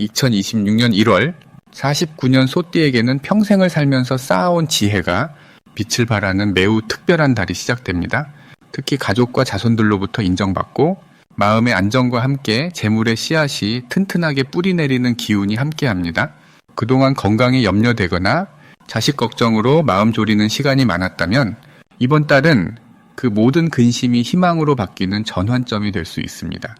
2026년 1월 49년 소띠에게는 평생을 살면서 쌓아온 지혜가 빛을 발하는 매우 특별한 달이 시작됩니다. 특히 가족과 자손들로부터 인정받고 마음의 안정과 함께 재물의 씨앗이 튼튼하게 뿌리 내리는 기운이 함께 합니다. 그동안 건강에 염려되거나 자식 걱정으로 마음 졸이는 시간이 많았다면 이번 달은 그 모든 근심이 희망으로 바뀌는 전환점이 될 수 있습니다.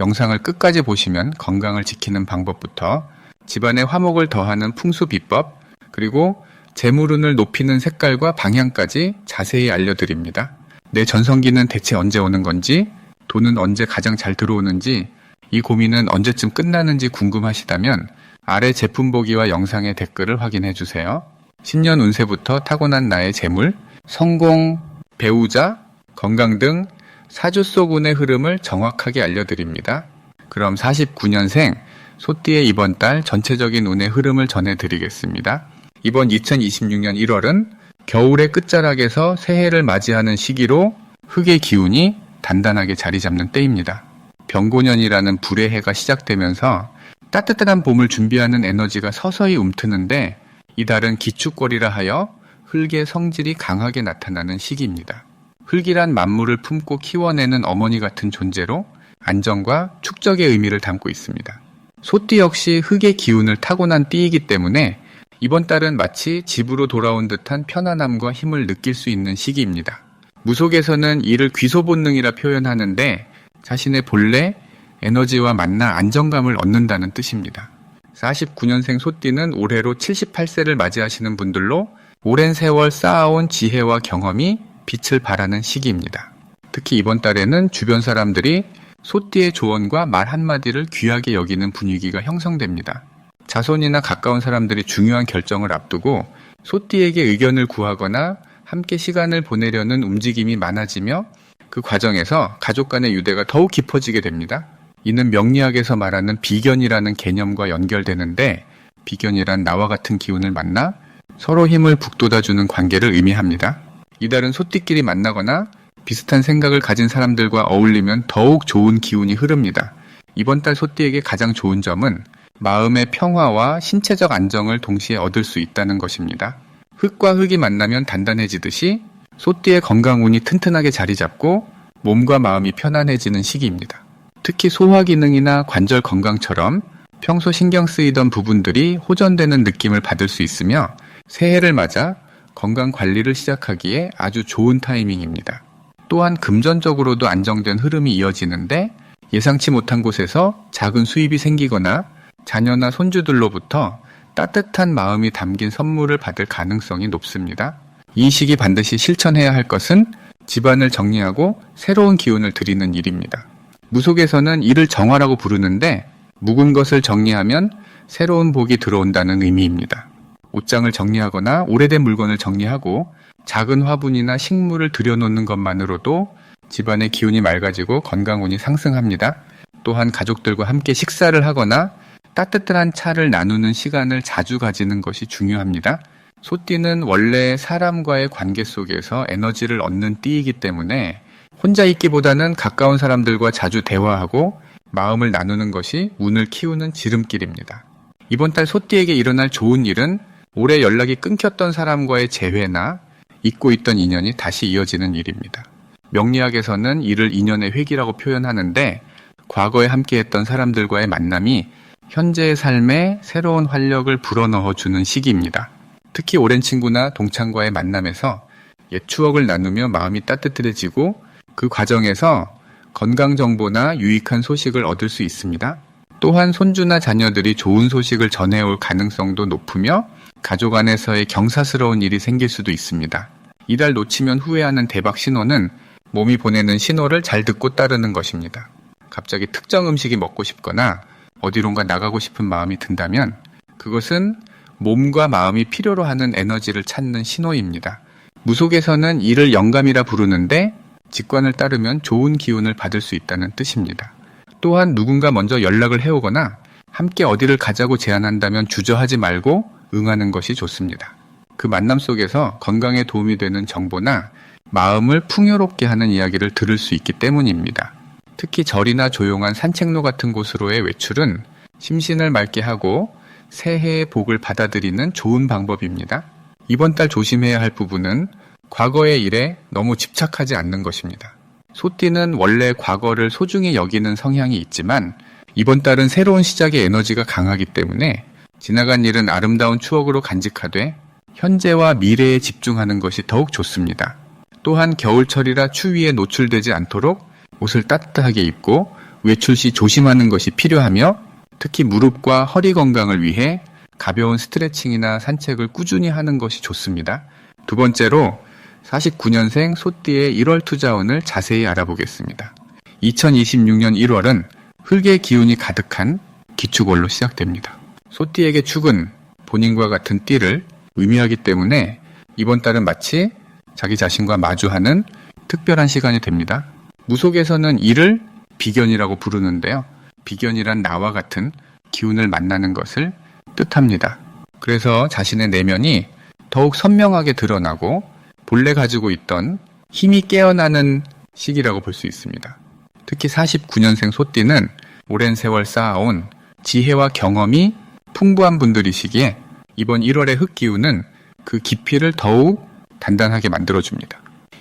영상을 끝까지 보시면 건강을 지키는 방법부터 집안의 화목을 더하는 풍수 비법, 그리고 재물운을 높이는 색깔과 방향까지 자세히 알려드립니다. 내 전성기는 대체 언제 오는 건지, 돈은 언제 가장 잘 들어오는지, 이 고민은 언제쯤 끝나는지 궁금하시다면 아래 제품 보기와 영상의 댓글을 확인해 주세요. 신년 운세부터 타고난 나의 재물, 성공, 배우자, 건강 등 사주 속 운의 흐름을 정확하게 알려드립니다. 그럼 49년생 소띠의 이번 달 전체적인 운의 흐름을 전해드리겠습니다. 이번 2026년 1월은 겨울의 끝자락에서 새해를 맞이하는 시기로 흙의 기운이 단단하게 자리 잡는 때입니다. 병고년이라는 불의 해가 시작되면서 따뜻한 봄을 준비하는 에너지가 서서히 움트는데 이달은 기축골이라 하여 흙의 성질이 강하게 나타나는 시기입니다. 흙이란 만물을 품고 키워내는 어머니 같은 존재로 안정과 축적의 의미를 담고 있습니다. 소띠 역시 흙의 기운을 타고난 띠이기 때문에 이번 달은 마치 집으로 돌아온 듯한 편안함과 힘을 느낄 수 있는 시기입니다. 무속에서는 이를 귀소 본능이라 표현하는데 자신의 본래 에너지와 만나 안정감을 얻는다는 뜻입니다. 49년생 소띠는 올해로 78세를 맞이하시는 분들로 오랜 세월 쌓아온 지혜와 경험이 빛을 발하는 시기입니다. 특히 이번 달에는 주변 사람들이 소띠의 조언과 말 한마디를 귀하게 여기는 분위기가 형성됩니다. 자손이나 가까운 사람들이 중요한 결정을 앞두고 소띠에게 의견을 구하거나 함께 시간을 보내려는 움직임이 많아지며 그 과정에서 가족 간의 유대가 더욱 깊어지게 됩니다. 이는 명리학에서 말하는 비견이라는 개념과 연결되는데 비견이란 나와 같은 기운을 만나 서로 힘을 북돋아주는 관계를 의미합니다. 이달은 소띠끼리 만나거나 비슷한 생각을 가진 사람들과 어울리면 더욱 좋은 기운이 흐릅니다. 이번 달 소띠에게 가장 좋은 점은 마음의 평화와 신체적 안정을 동시에 얻을 수 있다는 것입니다. 흙과 흙이 만나면 단단해지듯이 소띠의 건강운이 튼튼하게 자리 잡고 몸과 마음이 편안해지는 시기입니다. 특히 소화 기능이나 관절 건강처럼 평소 신경 쓰이던 부분들이 호전되는 느낌을 받을 수 있으며 새해를 맞아 건강 관리를 시작하기에 아주 좋은 타이밍입니다. 또한 금전적으로도 안정된 흐름이 이어지는데 예상치 못한 곳에서 작은 수입이 생기거나 자녀나 손주들로부터 따뜻한 마음이 담긴 선물을 받을 가능성이 높습니다. 이 시기 반드시 실천해야 할 것은 집안을 정리하고 새로운 기운을 드리는 일입니다. 무속에서는 이를 정화라고 부르는데 묵은 것을 정리하면 새로운 복이 들어온다는 의미입니다. 옷장을 정리하거나 오래된 물건을 정리하고 작은 화분이나 식물을 들여놓는 것만으로도 집안의 기운이 맑아지고 건강운이 상승합니다. 또한 가족들과 함께 식사를 하거나 따뜻한 차를 나누는 시간을 자주 가지는 것이 중요합니다. 소띠는 원래 사람과의 관계 속에서 에너지를 얻는 띠이기 때문에 혼자 있기보다는 가까운 사람들과 자주 대화하고 마음을 나누는 것이 운을 키우는 지름길입니다. 이번 달 소띠에게 일어날 좋은 일은 올해 연락이 끊겼던 사람과의 재회나 잊고 있던 인연이 다시 이어지는 일입니다. 명리학에서는 이를 인연의 회기라고 표현하는데 과거에 함께했던 사람들과의 만남이 현재의 삶에 새로운 활력을 불어넣어 주는 시기입니다. 특히 오랜 친구나 동창과의 만남에서 옛 추억을 나누며 마음이 따뜻해지고 그 과정에서 건강 정보나 유익한 소식을 얻을 수 있습니다. 또한 손주나 자녀들이 좋은 소식을 전해올 가능성도 높으며 가족 안에서의 경사스러운 일이 생길 수도 있습니다. 이달 놓치면 후회하는 대박 신호는 몸이 보내는 신호를 잘 듣고 따르는 것입니다. 갑자기 특정 음식이 먹고 싶거나 어디론가 나가고 싶은 마음이 든다면 그것은 몸과 마음이 필요로 하는 에너지를 찾는 신호입니다. 무속에서는 이를 영감이라 부르는데 직관을 따르면 좋은 기운을 받을 수 있다는 뜻입니다. 또한 누군가 먼저 연락을 해오거나 함께 어디를 가자고 제안한다면 주저하지 말고 응하는 것이 좋습니다. 그 만남 속에서 건강에 도움이 되는 정보나 마음을 풍요롭게 하는 이야기를 들을 수 있기 때문입니다. 특히 절이나 조용한 산책로 같은 곳으로의 외출은 심신을 맑게 하고 새해의 복을 받아들이는 좋은 방법입니다. 이번 달 조심해야 할 부분은 과거의 일에 너무 집착하지 않는 것입니다. 소띠는 원래 과거를 소중히 여기는 성향이 있지만 이번 달은 새로운 시작의 에너지가 강하기 때문에 지나간 일은 아름다운 추억으로 간직하되 현재와 미래에 집중하는 것이 더욱 좋습니다. 또한 겨울철이라 추위에 노출되지 않도록 옷을 따뜻하게 입고 외출 시 조심하는 것이 필요하며 특히 무릎과 허리 건강을 위해 가벼운 스트레칭이나 산책을 꾸준히 하는 것이 좋습니다. 두 번째로 49년생 소띠의 1월 투자운을 자세히 알아보겠습니다. 2026년 1월은 흙의 기운이 가득한 기축월로 시작됩니다. 소띠에게 축은 본인과 같은 띠를 의미하기 때문에 이번 달은 마치 자기 자신과 마주하는 특별한 시간이 됩니다. 무속에서는 이를 비견이라고 부르는데요. 비견이란 나와 같은 기운을 만나는 것을 뜻합니다. 그래서 자신의 내면이 더욱 선명하게 드러나고 본래 가지고 있던 힘이 깨어나는 시기라고 볼 수 있습니다. 특히 49년생 소띠는 오랜 세월 쌓아온 지혜와 경험이 풍부한 분들이시기에 이번 1월의 흑기운은 그 깊이를 더욱 단단하게 만들어줍니다.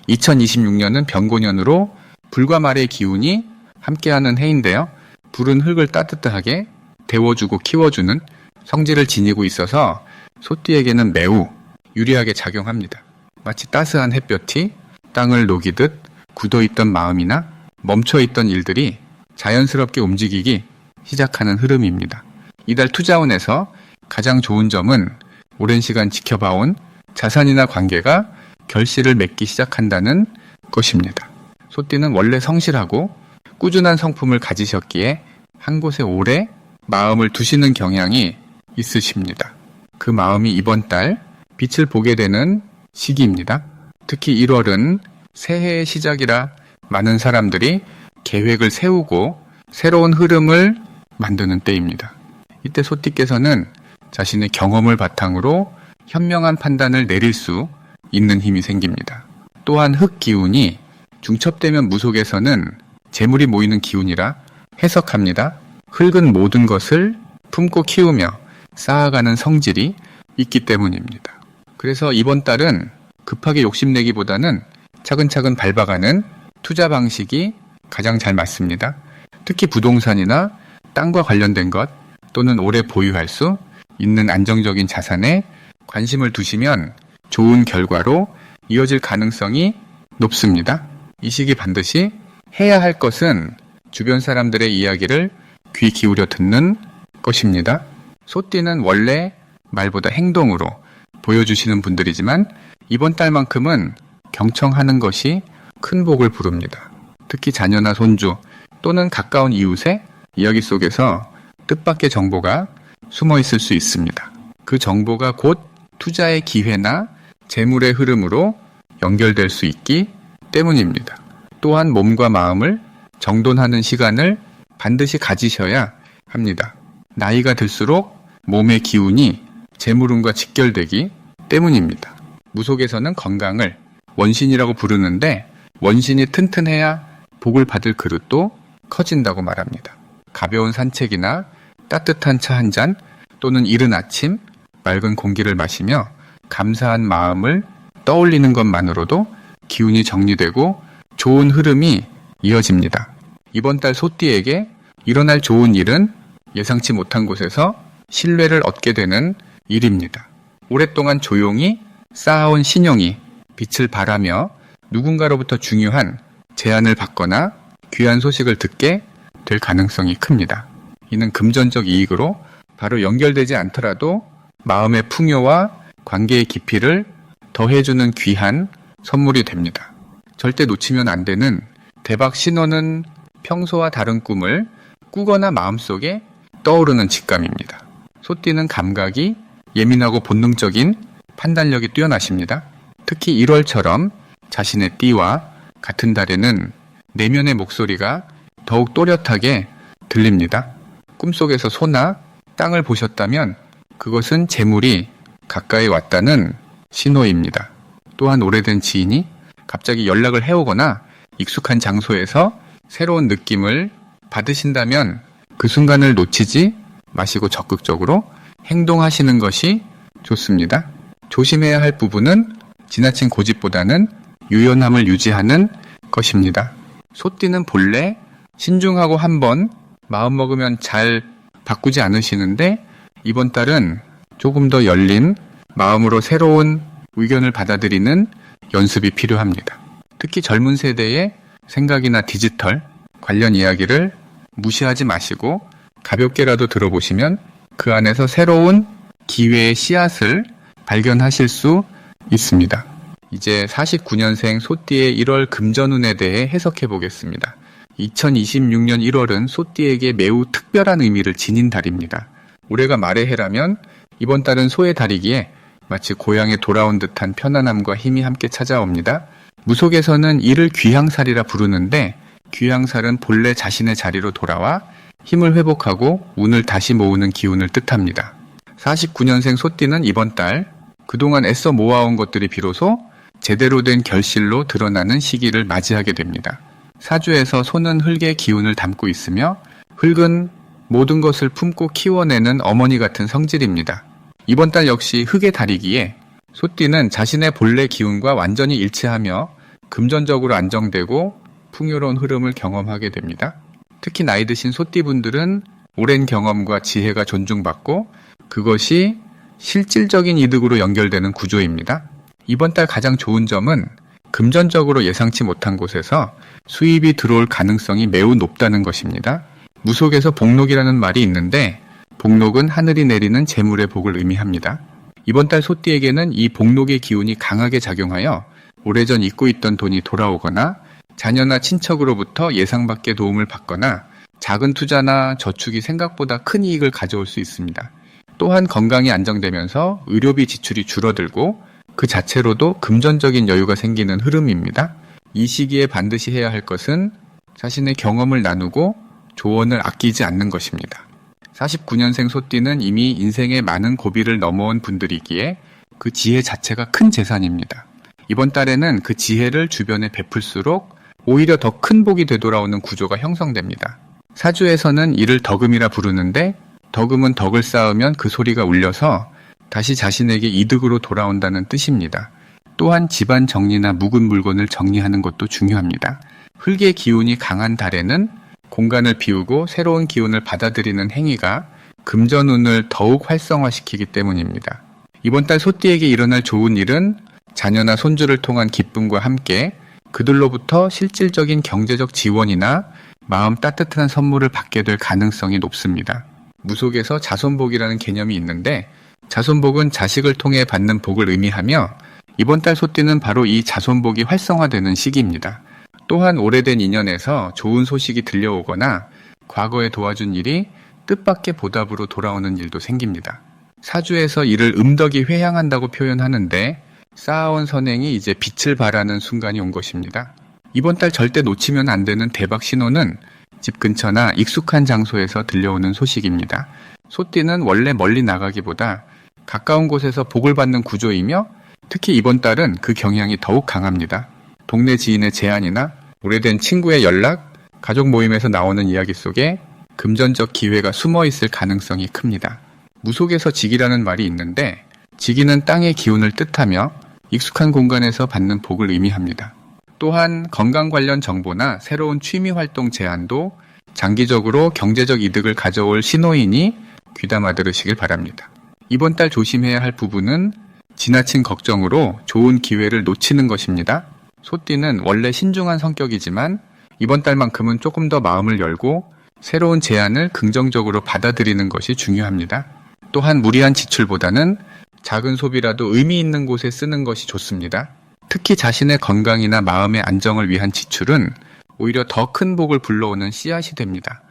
2026년은 병고년으로 불과 말의 기운이 함께하는 해인데요. 불은 흙을 따뜻하게 데워주고 키워주는 성질을 지니고 있어서 소띠에게는 매우 유리하게 작용합니다. 마치 따스한 햇볕이 땅을 녹이듯 굳어있던 마음이나 멈춰있던 일들이 자연스럽게 움직이기 시작하는 흐름입니다. 이달 투자운에서 가장 좋은 점은 오랜 시간 지켜봐온 자산이나 관계가 결실을 맺기 시작한다는 것입니다. 소띠는 원래 성실하고 꾸준한 성품을 가지셨기에 한 곳에 오래 마음을 두시는 경향이 있으십니다. 그 마음이 이번 달 빛을 보게 되는 시기입니다. 특히 1월은 새해의 시작이라 많은 사람들이 계획을 세우고 새로운 흐름을 만드는 때입니다. 이때 소띠께서는 자신의 경험을 바탕으로 현명한 판단을 내릴 수 있는 힘이 생깁니다. 또한 흙 기운이 중첩되면 무속에서는 재물이 모이는 기운이라 해석합니다. 흙은 모든 것을 품고 키우며 쌓아가는 성질이 있기 때문입니다. 그래서 이번 달은 급하게 욕심내기보다는 차근차근 밟아가는 투자 방식이 가장 잘 맞습니다. 특히 부동산이나 땅과 관련된 것 또는 오래 보유할 수 있는 안정적인 자산에 관심을 두시면 좋은 결과로 이어질 가능성이 높습니다. 이 시기 반드시 해야 할 것은 주변 사람들의 이야기를 귀 기울여 듣는 것입니다. 소띠는 원래 말보다 행동으로 보여주시는 분들이지만 이번 달만큼은 경청하는 것이 큰 복을 부릅니다. 특히 자녀나 손주 또는 가까운 이웃의 이야기 속에서 뜻밖의 정보가 숨어 있을 수 있습니다. 그 정보가 곧 투자의 기회나 재물의 흐름으로 연결될 수 있기 때문입니다. 또한 몸과 마음을 정돈하는 시간을 반드시 가지셔야 합니다. 나이가 들수록 몸의 기운이 재물운과 직결되기 때문입니다. 무속에서는 건강을 원신이라고 부르는데 원신이 튼튼해야 복을 받을 그릇도 커진다고 말합니다. 가벼운 산책이나 따뜻한 차 한 잔 또는 이른 아침 맑은 공기를 마시며 감사한 마음을 떠올리는 것만으로도 기운이 정리되고 좋은 흐름이 이어집니다. 이번 달 소띠에게 일어날 좋은 일은 예상치 못한 곳에서 신뢰를 얻게 되는 일입니다. 오랫동안 조용히 쌓아온 신용이 빛을 발하며 누군가로부터 중요한 제안을 받거나 귀한 소식을 듣게 될 가능성이 큽니다. 이는 금전적 이익으로 바로 연결되지 않더라도 마음의 풍요와 관계의 깊이를 더해주는 귀한 선물이 됩니다. 절대 놓치면 안 되는 대박 신호는 평소와 다른 꿈을 꾸거나 마음속에 떠오르는 직감입니다. 소띠는 감각이 예민하고 본능적인 판단력이 뛰어나십니다. 특히 1월처럼 자신의 띠와 같은 달에는 내면의 목소리가 더욱 또렷하게 들립니다. 꿈속에서 소나 땅을 보셨다면 그것은 재물이 가까이 왔다는 신호입니다. 또한 오래된 지인이 갑자기 연락을 해오거나 익숙한 장소에서 새로운 느낌을 받으신다면 그 순간을 놓치지 마시고 적극적으로 행동하시는 것이 좋습니다. 조심해야 할 부분은 지나친 고집보다는 유연함을 유지하는 것입니다. 소띠는 본래 신중하고 한번 마음먹으면 잘 바꾸지 않으시는데 이번 달은 조금 더 열린 마음으로 새로운 의견을 받아들이는 연습이 필요합니다. 특히 젊은 세대의 생각이나 디지털 관련 이야기를 무시하지 마시고 가볍게라도 들어보시면 그 안에서 새로운 기회의 씨앗을 발견하실 수 있습니다. 이제 49년생 소띠의 1월 금전운에 대해 해석해 보겠습니다. 2026년 1월은 소띠에게 매우 특별한 의미를 지닌 달입니다. 올해가 말의 해라면 이번 달은 소의 달이기에 마치 고향에 돌아온 듯한 편안함과 힘이 함께 찾아옵니다. 무속에서는 이를 귀향살이라 부르는데 귀향살은 본래 자신의 자리로 돌아와 힘을 회복하고 운을 다시 모으는 기운을 뜻합니다. 49년생 소띠는 이번 달 그동안 애써 모아온 것들이 비로소 제대로 된 결실로 드러나는 시기를 맞이하게 됩니다. 사주에서 소는 흙의 기운을 담고 있으며 흙은 모든 것을 품고 키워내는 어머니 같은 성질입니다. 이번 달 역시 흙의 달이기에 소띠는 자신의 본래 기운과 완전히 일치하며 금전적으로 안정되고 풍요로운 흐름을 경험하게 됩니다. 특히 나이 드신 소띠분들은 오랜 경험과 지혜가 존중받고 그것이 실질적인 이득으로 연결되는 구조입니다. 이번 달 가장 좋은 점은 금전적으로 예상치 못한 곳에서 수입이 들어올 가능성이 매우 높다는 것입니다. 무속에서 복록이라는 말이 있는데 복록은 하늘이 내리는 재물의 복을 의미합니다. 이번 달 소띠에게는 이 복록의 기운이 강하게 작용하여 오래전 잊고 있던 돈이 돌아오거나 자녀나 친척으로부터 예상 밖의 도움을 받거나 작은 투자나 저축이 생각보다 큰 이익을 가져올 수 있습니다. 또한 건강이 안정되면서 의료비 지출이 줄어들고 그 자체로도 금전적인 여유가 생기는 흐름입니다. 이 시기에 반드시 해야 할 것은 자신의 경험을 나누고 조언을 아끼지 않는 것입니다. 49년생 소띠는 이미 인생의 많은 고비를 넘어온 분들이기에 그 지혜 자체가 큰 재산입니다. 이번 달에는 그 지혜를 주변에 베풀수록 오히려 더 큰 복이 되돌아오는 구조가 형성됩니다. 사주에서는 이를 덕음이라 부르는데 덕음은 덕을 쌓으면 그 소리가 울려서 다시 자신에게 이득으로 돌아온다는 뜻입니다. 또한 집안 정리나 묵은 물건을 정리하는 것도 중요합니다. 흙의 기운이 강한 달에는 공간을 비우고 새로운 기운을 받아들이는 행위가 금전운을 더욱 활성화시키기 때문입니다. 이번 달 소띠에게 일어날 좋은 일은 자녀나 손주를 통한 기쁨과 함께 그들로부터 실질적인 경제적 지원이나 마음 따뜻한 선물을 받게 될 가능성이 높습니다. 무속에서 자손복이라는 개념이 있는데 자손복은 자식을 통해 받는 복을 의미하며 이번 달 소띠는 바로 이 자손복이 활성화되는 시기입니다. 또한 오래된 인연에서 좋은 소식이 들려오거나 과거에 도와준 일이 뜻밖의 보답으로 돌아오는 일도 생깁니다. 사주에서 이를 음덕이 회향한다고 표현하는데 쌓아온 선행이 이제 빛을 발하는 순간이 온 것입니다. 이번 달 절대 놓치면 안 되는 대박 신호는 집 근처나 익숙한 장소에서 들려오는 소식입니다. 소띠는 원래 멀리 나가기보다 가까운 곳에서 복을 받는 구조이며 특히 이번 달은 그 경향이 더욱 강합니다. 동네 지인의 제안이나 오래된 친구의 연락, 가족 모임에서 나오는 이야기 속에 금전적 기회가 숨어 있을 가능성이 큽니다. 무속에서 직이라는 말이 있는데 지기는 땅의 기운을 뜻하며 익숙한 공간에서 받는 복을 의미합니다. 또한 건강 관련 정보나 새로운 취미 활동 제안도 장기적으로 경제적 이득을 가져올 신호이니 귀담아 들으시길 바랍니다. 이번 달 조심해야 할 부분은 지나친 걱정으로 좋은 기회를 놓치는 것입니다. 소띠는 원래 신중한 성격이지만 이번 달만큼은 조금 더 마음을 열고 새로운 제안을 긍정적으로 받아들이는 것이 중요합니다. 또한 무리한 지출보다는 작은 소비라도 의미 있는 곳에 쓰는 것이 좋습니다. 특히 자신의 건강이나 마음의 안정을 위한 지출은 오히려 더 큰 복을 불러오는 씨앗이 됩니다.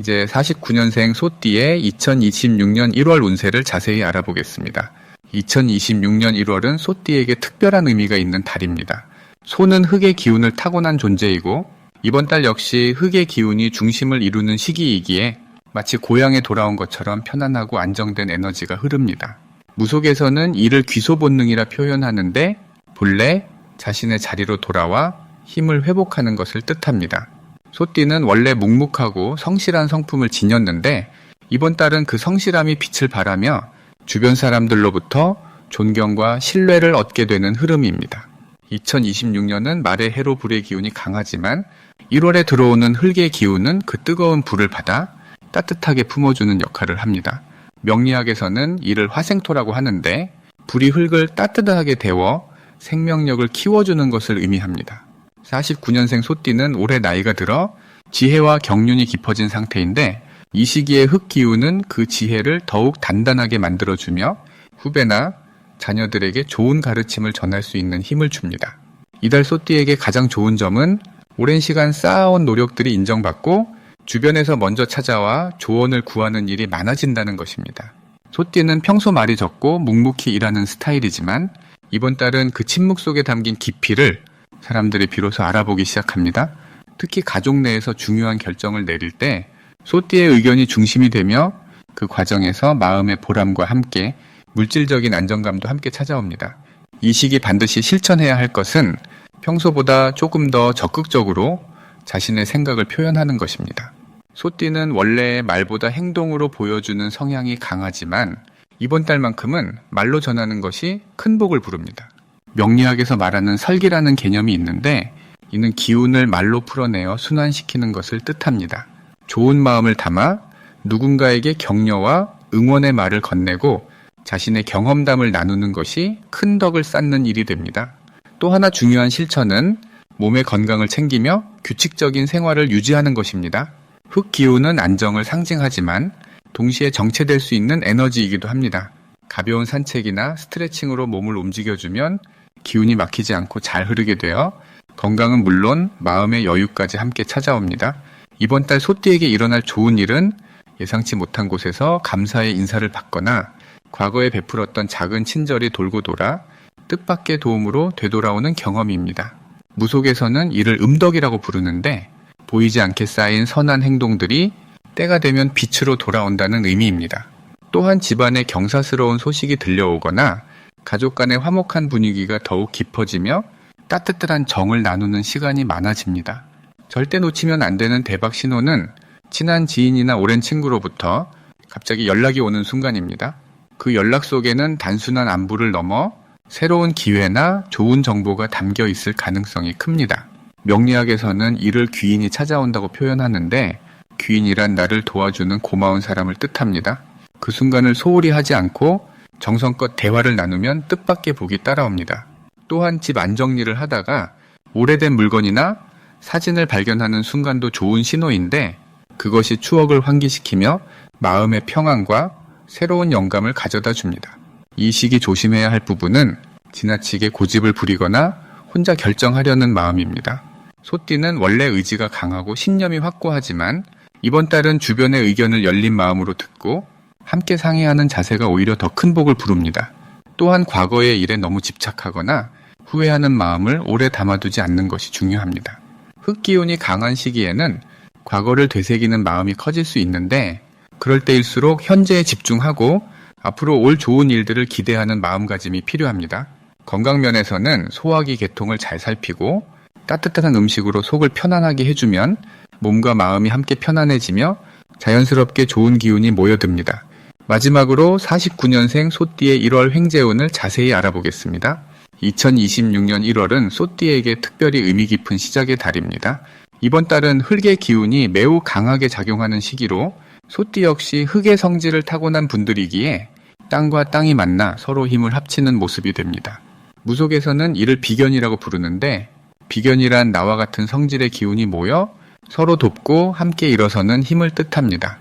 이제 49년생 소띠의 2026년 1월 운세를 자세히 알아보겠습니다. 2026년 1월은 소띠에게 특별한 의미가 있는 달입니다. 소는 흙의 기운을 타고난 존재이고 이번 달 역시 흙의 기운이 중심을 이루는 시기이기에 마치 고향에 돌아온 것처럼 편안하고 안정된 에너지가 흐릅니다. 무속에서는 이를 귀소 본능이라 표현하는데 본래 자신의 자리로 돌아와 힘을 회복하는 것을 뜻합니다. 소띠는 원래 묵묵하고 성실한 성품을 지녔는데 이번 달은 그 성실함이 빛을 발하며 주변 사람들로부터 존경과 신뢰를 얻게 되는 흐름입니다. 2026년은 말의 해로 불의 기운이 강하지만 1월에 들어오는 흙의 기운은 그 뜨거운 불을 받아 따뜻하게 품어주는 역할을 합니다. 명리학에서는 이를 화생토라고 하는데 불이 흙을 따뜻하게 데워 생명력을 키워주는 것을 의미합니다. 49년생 소띠는 올해 나이가 들어 지혜와 경륜이 깊어진 상태인데 이 시기의 흙 기운은 그 지혜를 더욱 단단하게 만들어주며 후배나 자녀들에게 좋은 가르침을 전할 수 있는 힘을 줍니다. 이달 소띠에게 가장 좋은 점은 오랜 시간 쌓아온 노력들이 인정받고 주변에서 먼저 찾아와 조언을 구하는 일이 많아진다는 것입니다. 소띠는 평소 말이 적고 묵묵히 일하는 스타일이지만 이번 달은 그 침묵 속에 담긴 깊이를 사람들이 비로소 알아보기 시작합니다. 특히 가족 내에서 중요한 결정을 내릴 때 소띠의 의견이 중심이 되며 그 과정에서 마음의 보람과 함께 물질적인 안정감도 함께 찾아옵니다. 이 시기 반드시 실천해야 할 것은 평소보다 조금 더 적극적으로 자신의 생각을 표현하는 것입니다. 소띠는 원래 말보다 행동으로 보여주는 성향이 강하지만 이번 달만큼은 말로 전하는 것이 큰 복을 부릅니다. 명리학에서 말하는 설기라는 개념이 있는데 이는 기운을 말로 풀어내어 순환시키는 것을 뜻합니다. 좋은 마음을 담아 누군가에게 격려와 응원의 말을 건네고 자신의 경험담을 나누는 것이 큰 덕을 쌓는 일이 됩니다. 또 하나 중요한 실천은 몸의 건강을 챙기며 규칙적인 생활을 유지하는 것입니다. 흙 기운은 안정을 상징하지만 동시에 정체될 수 있는 에너지이기도 합니다. 가벼운 산책이나 스트레칭으로 몸을 움직여주면 기운이 막히지 않고 잘 흐르게 되어 건강은 물론 마음의 여유까지 함께 찾아옵니다. 이번 달 소띠에게 일어날 좋은 일은 예상치 못한 곳에서 감사의 인사를 받거나 과거에 베풀었던 작은 친절이 돌고 돌아 뜻밖의 도움으로 되돌아오는 경험입니다. 무속에서는 이를 음덕이라고 부르는데 보이지 않게 쌓인 선한 행동들이 때가 되면 빛으로 돌아온다는 의미입니다. 또한 집안에 경사스러운 소식이 들려오거나 가족 간의 화목한 분위기가 더욱 깊어지며 따뜻한 정을 나누는 시간이 많아집니다. 절대 놓치면 안 되는 대박 신호는 친한 지인이나 오랜 친구로부터 갑자기 연락이 오는 순간입니다. 그 연락 속에는 단순한 안부를 넘어 새로운 기회나 좋은 정보가 담겨 있을 가능성이 큽니다. 명리학에서는 이를 귀인이 찾아온다고 표현하는데 귀인이란 나를 도와주는 고마운 사람을 뜻합니다. 그 순간을 소홀히 하지 않고 정성껏 대화를 나누면 뜻밖의 복이 따라옵니다. 또한 집 안정리를 하다가 오래된 물건이나 사진을 발견하는 순간도 좋은 신호인데 그것이 추억을 환기시키며 마음의 평안과 새로운 영감을 가져다 줍니다. 이 시기 조심해야 할 부분은 지나치게 고집을 부리거나 혼자 결정하려는 마음입니다. 소띠는 원래 의지가 강하고 신념이 확고하지만 이번 달은 주변의 의견을 열린 마음으로 듣고 함께 상의하는 자세가 오히려 더 큰 복을 부릅니다. 또한 과거의 일에 너무 집착하거나 후회하는 마음을 오래 담아두지 않는 것이 중요합니다. 흙기운이 강한 시기에는 과거를 되새기는 마음이 커질 수 있는데 그럴 때일수록 현재에 집중하고 앞으로 올 좋은 일들을 기대하는 마음가짐이 필요합니다. 건강 면에서는 소화기 계통을 잘 살피고 따뜻한 음식으로 속을 편안하게 해주면 몸과 마음이 함께 편안해지며 자연스럽게 좋은 기운이 모여듭니다. 마지막으로 49년생 소띠의 1월 횡재운을 자세히 알아보겠습니다. 2026년 1월은 소띠에게 특별히 의미 깊은 시작의 달입니다. 이번 달은 흙의 기운이 매우 강하게 작용하는 시기로 소띠 역시 흙의 성질을 타고난 분들이기에 땅과 땅이 만나 서로 힘을 합치는 모습이 됩니다. 무속에서는 이를 비견이라고 부르는데 비견이란 나와 같은 성질의 기운이 모여 서로 돕고 함께 일어서는 힘을 뜻합니다.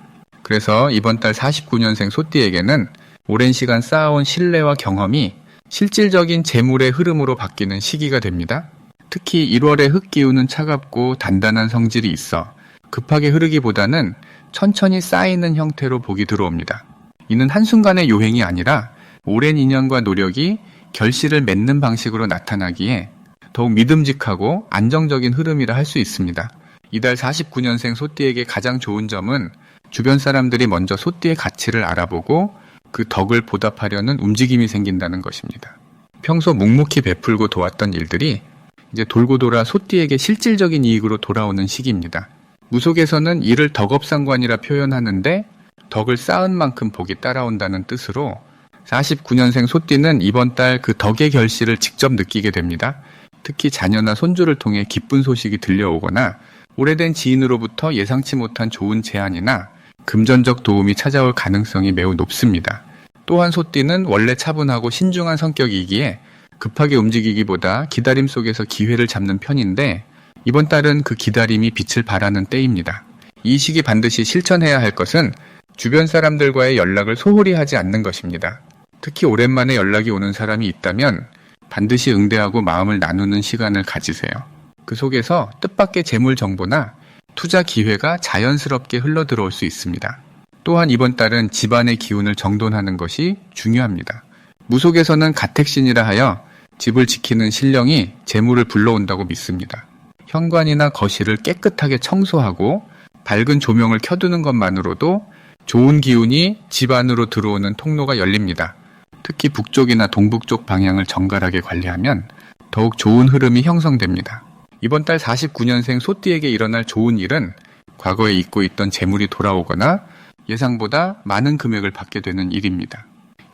그래서 이번 달 49년생 소띠에게는 오랜 시간 쌓아온 신뢰와 경험이 실질적인 재물의 흐름으로 바뀌는 시기가 됩니다. 특히 1월의 흙 기운은 차갑고 단단한 성질이 있어 급하게 흐르기보다는 천천히 쌓이는 형태로 복이 들어옵니다. 이는 한순간의 요행이 아니라 오랜 인연과 노력이 결실을 맺는 방식으로 나타나기에 더욱 믿음직하고 안정적인 흐름이라 할 수 있습니다. 이달 49년생 소띠에게 가장 좋은 점은 주변 사람들이 먼저 소띠의 가치를 알아보고 그 덕을 보답하려는 움직임이 생긴다는 것입니다. 평소 묵묵히 베풀고 도왔던 일들이 이제 돌고 돌아 소띠에게 실질적인 이익으로 돌아오는 시기입니다. 무속에서는 이를 덕업상관이라 표현하는데 덕을 쌓은 만큼 복이 따라온다는 뜻으로 49년생 소띠는 이번 달 그 덕의 결실을 직접 느끼게 됩니다. 특히 자녀나 손주를 통해 기쁜 소식이 들려오거나 오래된 지인으로부터 예상치 못한 좋은 제안이나 금전적 도움이 찾아올 가능성이 매우 높습니다. 또한 소띠는 원래 차분하고 신중한 성격이기에 급하게 움직이기보다 기다림 속에서 기회를 잡는 편인데 이번 달은 그 기다림이 빛을 발하는 때입니다. 이 시기 반드시 실천해야 할 것은 주변 사람들과의 연락을 소홀히 하지 않는 것입니다. 특히 오랜만에 연락이 오는 사람이 있다면 반드시 응대하고 마음을 나누는 시간을 가지세요. 그 속에서 뜻밖의 재물 정보나 투자 기회가 자연스럽게 흘러 들어올 수 있습니다. 또한 이번 달은 집안의 기운을 정돈하는 것이 중요합니다. 무속에서는 가택신이라 하여 집을 지키는 신령이 재물을 불러온다고 믿습니다. 현관이나 거실을 깨끗하게 청소하고 밝은 조명을 켜두는 것만으로도 좋은 기운이 집 안으로 들어오는 통로가 열립니다. 특히 북쪽이나 동북쪽 방향을 정갈하게 관리하면 더욱 좋은 흐름이 형성됩니다. 이번 달 49년생 소띠에게 일어날 좋은 일은 과거에 잊고 있던 재물이 돌아오거나 예상보다 많은 금액을 받게 되는 일입니다.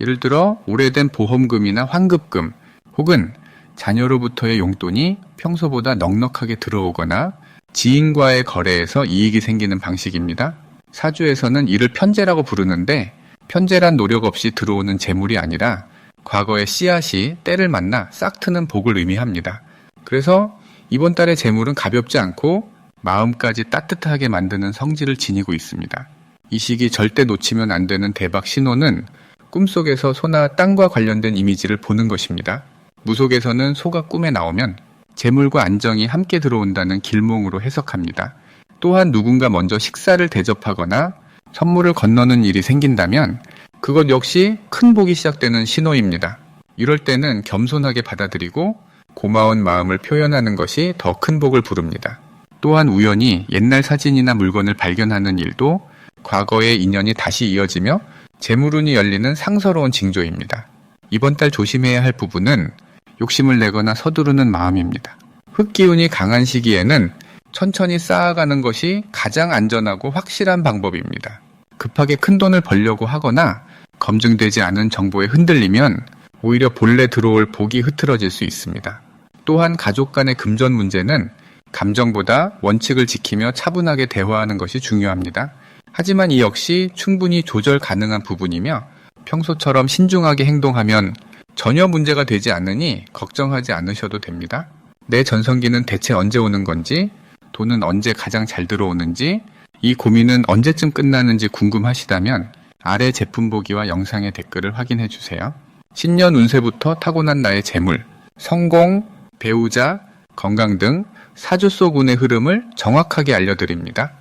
예를 들어 오래된 보험금이나 환급금 혹은 자녀로부터의 용돈이 평소보다 넉넉하게 들어오거나 지인과의 거래에서 이익이 생기는 방식입니다. 사주에서는 이를 편재라고 부르는데 편재란 노력 없이 들어오는 재물이 아니라 과거의 씨앗이 때를 만나 싹 트는 복을 의미합니다. 그래서 이번 달의 재물은 가볍지 않고 마음까지 따뜻하게 만드는 성질을 지니고 있습니다. 이 시기 절대 놓치면 안 되는 대박 신호는 꿈속에서 소나 땅과 관련된 이미지를 보는 것입니다. 무속에서는 소가 꿈에 나오면 재물과 안정이 함께 들어온다는 길몽으로 해석합니다. 또한 누군가 먼저 식사를 대접하거나 선물을 건너는 일이 생긴다면 그것 역시 큰 복이 시작되는 신호입니다. 이럴 때는 겸손하게 받아들이고 고마운 마음을 표현하는 것이 더 큰 복을 부릅니다. 또한 우연히 옛날 사진이나 물건을 발견하는 일도 과거의 인연이 다시 이어지며 재물운이 열리는 상서로운 징조입니다. 이번 달 조심해야 할 부분은 욕심을 내거나 서두르는 마음입니다. 흙기운이 강한 시기에는 천천히 쌓아가는 것이 가장 안전하고 확실한 방법입니다. 급하게 큰 돈을 벌려고 하거나 검증되지 않은 정보에 흔들리면 오히려 본래 들어올 복이 흐트러질 수 있습니다. 또한 가족 간의 금전 문제는 감정보다 원칙을 지키며 차분하게 대화하는 것이 중요합니다. 하지만 이 역시 충분히 조절 가능한 부분이며 평소처럼 신중하게 행동하면 전혀 문제가 되지 않으니 걱정하지 않으셔도 됩니다. 내 전성기는 대체 언제 오는 건지, 돈은 언제 가장 잘 들어오는지, 이 고민은 언제쯤 끝나는지 궁금하시다면 아래 제품 보기와 영상의 댓글을 확인해 주세요. 신년 운세부터 타고난 나의 재물, 성공, 배우자, 건강 등 사주 속 운의 흐름을 정확하게 알려드립니다.